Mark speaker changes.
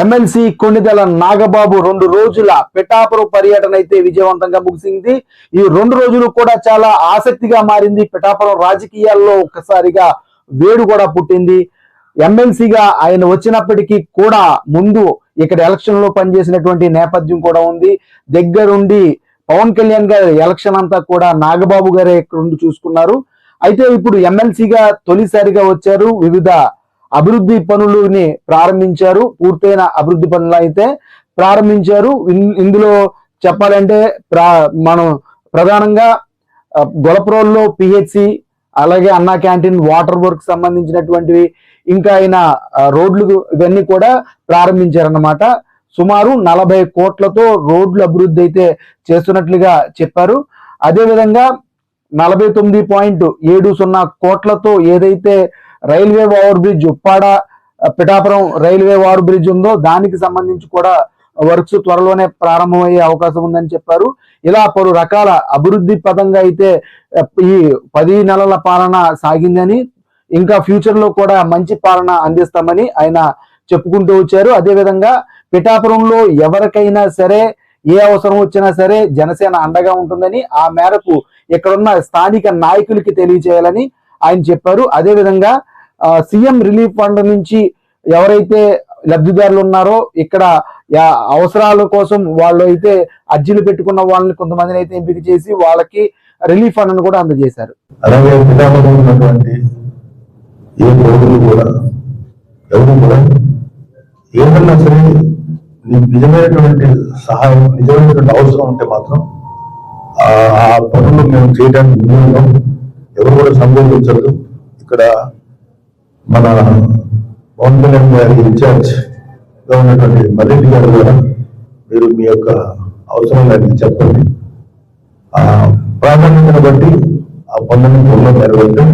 Speaker 1: MLC Konidela Nagababu రెండు రోజుల పిఠాపురం పర్యటన అయితే విజయవంతంగా ముగిసింది. ఈ రెండు రోజులు కూడా చాలా ఆసక్తిగా మారింది. పిఠాపురం రాజకీయాల్లో ఒక్కసారిగా వేడు కూడా పుట్టింది. ఎమ్మెల్సీగా ఆయన వచ్చినప్పటికీ కూడా ముందు ఇక్కడ ఎలక్షన్లో పనిచేసినటువంటి నేపథ్యం కూడా ఉంది. దగ్గరుండి పవన్ కళ్యాణ్ గారి ఎలక్షన్ అంతా కూడా నాగబాబు గారే ఇక్కడ ఉండి చూసుకున్నారు. అయితే ఇప్పుడు ఎమ్మెల్సీగా తొలిసారిగా వచ్చారు. వివిధ అభివృద్ధి పనులని ప్రారంభించారు. పూర్తయిన అభివృద్ధి పనులు అయితే ప్రారంభించారు. ఇందులో చెప్పాలంటే ప్రా మనం ప్రధానంగా ఆ, పిహెచ్సి అలాగే అన్నా క్యాంటీన్ వాటర్ వర్క్ సంబంధించినటువంటివి ఇంకా ఆయన రోడ్లు ఇవన్నీ కూడా ప్రారంభించారన్నమాట. సుమారు నలభై కోట్లతో రోడ్లు అభివృద్ధి అయితే చేస్తున్నట్లుగా చెప్పారు. అదేవిధంగా నలభై తొమ్మిది పాయింట్ ఏడు సున్నా కోట్లతో ఏదైతే railway over bridge Uppada Pithapuram railway over bridge ఉందో దానికి సంబంధించి కూడా వర్క్స్ త్వరలోనే ప్రారంభమయ్యే అవకాశం ఉందని చెప్పారు. ఇలా పలు రకాల అభివృద్ధి పదంగా అయితే ఈ పది నెలల పాలన సాగిందని ఇంకా ఫ్యూచర్లో కూడా మంచి పాలన అందిస్తామని ఆయన చెప్పుకుంటూ వచ్చారు. అదేవిధంగా పిఠాపురంలో ఎవరికైనా సరే ఏ అవసరం వచ్చినా సరే జనసేన అండగా ఉంటుందని ఆ మేరకు ఇక్కడున్న స్థానిక నాయకులకి తెలియజేయాలని ఆయన చెప్పారు. అదేవిధంగా సీఎం రిలీఫ్ ఫండ్ నుంచి ఎవరైతే లబ్ధిదారులు ఉన్నారో ఇక్కడ యా- అవసరాల కోసం వాళ్ళు అయితే అర్జీలు పెట్టుకున్న వాళ్ళని కొంతమందిని అయితే ఎంపిక చేసి వాళ్ళకి రిలీఫ్ ఫండ్ కూడా అందజేశారు.
Speaker 2: అలాగే ఉన్నటువంటి ఏ పౌరులు కూడా ఎవరు కూడా ఏమన్నా సరే నీకు నిజమైనటువంటి సహాయం నిజమైనటువంటి అవసరం ఉంటే మాత్రం ఆ పనులు మేము చేయడానికి ఎవరు కూడా సంబోధించదు ఇక్కడ మన పవన్ కళ్యాణ్ గారి ఇన్ఛార్జ్గా ఉన్నటువంటి మర్రెడ్డి గారు కూడా మీరు మీ యొక్క అవసరం గారికి చెప్పండి. ప్రాధాన్యతను బట్టి ఆ పనులను పొందడం